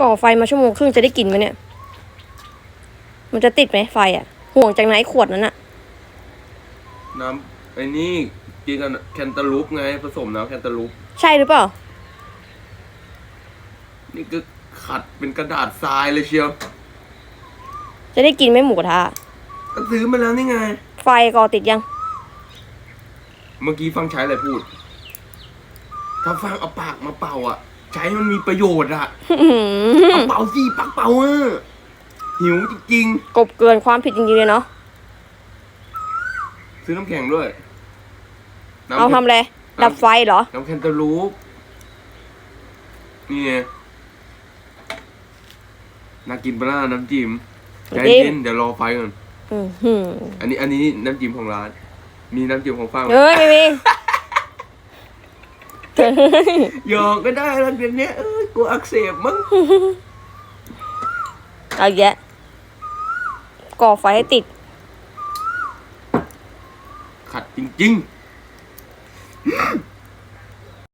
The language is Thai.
ก่อไฟมาชั่วโมงครึ่งจะได้กินไหมเนี่ย มันจะติดไหมไฟอะ ห่วงจากไหนขวดนั้นอะน้ำไอ้นี่กินกันแคนตาลูปไง ผสมน้ำแคนตาลูป ใช่หรือเปล่า นี่ก็ขัดเป็นกระดาษทรายเลยเชียว จะได้กินไหมหมูกระทะก็ซื้อมาแล้วนี่ไง ไฟก่อติดยัง เมื่อกี้ฟังใช้อะไรพูด ถ้าฟังเอาปากมาเป่าอะ ใช้ให้มันมีประโยชน์อะอื้อหืเอาอเป่าสิปักเป่าอะหิวจริงกบเกินความผิดจริงๆเลยเนาะๆซื้อน้ำแข็งด้วยน้ำเอาทำอะไรดับไฟเหรอ น้ำแคนตาลูปนี่ไงน่ากินปะล่ะน้ำจิ้มใจจิ้มเย็นเดี๋ยวรอไฟก่อน อือหืออันนี้อันนี้น้ำจิ้มของร้าน มีน้ำจิ้มของฟังไหมเอ้ยไม่มี หยอกก็ได้แล้วเดี๋ยวนี้เอ้ยกูอักเสบมั้งเอาอีกแยะก่อไฟให้ติด ขัดจริงๆ